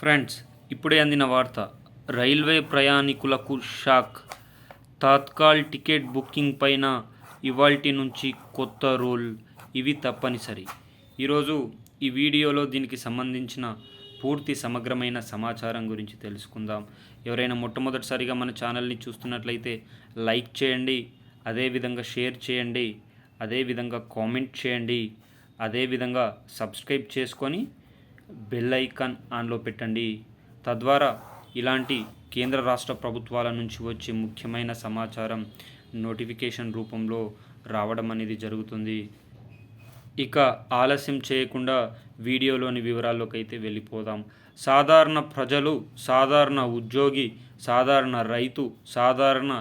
Friends ఇప్పుడే అందిన వార్త. రైల్వే ప్రయాణికులకు షాక్. తాత్కాల్ టికెట్ బుకింగ్ పైన ఇవాల్టి నుంచి కొత్త రూల్. ఇవి తప్పనిసరి. ఈరోజు ఈ వీడియోలో దీనికి సంబంధించిన పూర్తి సమగ్రమైన సమాచారం గురించి తెలుసుకుందాం. ఎవరైనా మొట్టమొదటిసారిగా మన ఛానల్ని చూస్తున్నట్లయితే లైక్ చేయండి అదేవిధంగా షేర్ చేయండి అదేవిధంగా కామెంట్ చేయండి అదేవిధంగా సబ్స్క్రైబ్ చేసుకొని బెల్ ఐకాన్ ఆన్లో పెట్టండి. తద్వారా ఇలాంటి కేంద్ర రాష్ట్ర ప్రభుత్వాల నుంచి వచ్చే ముఖ్యమైన సమాచారం నోటిఫికేషన్ రూపంలో రావడం అనేది జరుగుతుంది. ఇక ఆలస్యం చేయకుండా వీడియోలోని వివరాల్లోకి అయితే వెళ్ళిపోదాం. సాధారణ ప్రజలు సాధారణ ఉద్యోగి సాధారణ రైతు సాధారణ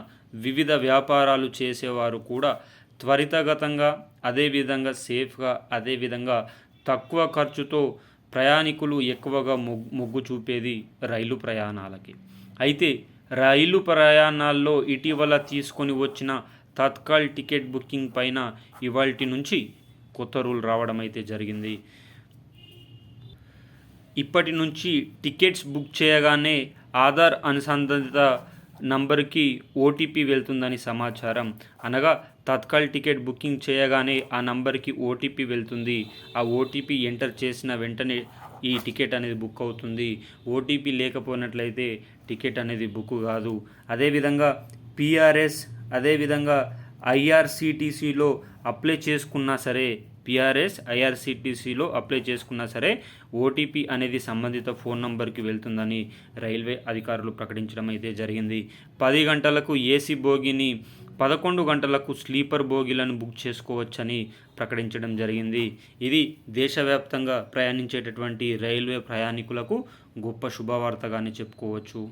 వివిధ వ్యాపారాలు చేసేవారు కూడా త్వరితగతంగా అదేవిధంగా సేఫ్గా అదేవిధంగా తక్కువ ఖర్చుతో ప్రయాణికులు ఎక్కువగా మొగ్గు మొగ్గు చూపేది రైలు ప్రయాణాలకి. అయితే రైలు ప్రయాణాల్లో ఇటీవల తీసుకొని వచ్చిన తత్కాల్ టికెట్ బుకింగ్ పైన ఇవాల్టి నుంచి కొత్త రూల్ రావడం అయితే జరిగింది. ఇప్పటి నుంచి టికెట్స్ బుక్ చేయగానే ఆధార్ అనుసంధానిత నంబర్కి ఓటీపీ వెళ్తుందని సమాచారం. అనగా తత్కాల్ టికెట్ బుకింగ్ చేయగానే ఆ నంబర్కి ఓటీపీ వెళ్తుంది. ఆ ఓటీపీ ఎంటర్ చేసిన వెంటనే ఈ టికెట్ అనేది బుక్ అవుతుంది. ఓటీపీ లేకపోయినట్లయితే టికెట్ అనేది బుక్ కాదు. అదేవిధంగా పిఆర్ఎస్ అదేవిధంగా ఐఆర్సిటీసీలో అప్లై చేసుకున్నా సరే పిఆర్ఎస్ ఐఆర్సిటీసీలో అప్లై చేసుకున్నా సరే ఓటీపీ అనేది సంబంధిత ఫోన్ నంబర్కి వెళ్తుందని రైల్వే అధికారులు ప్రకటించడం అయితే జరిగింది. పది గంటలకు ఏసీ బోగిని పదకొండు గంటలకు స్లీపర్ బోగీలను బుక్ చేసుకోవచ్చని ప్రకటించడం జరిగింది. ఇది దేశవ్యాప్తంగా ప్రయాణించేటటువంటి రైల్వే ప్రయాణికులకు గొప్ప శుభవార్తగానే చెప్పుకోవచ్చు.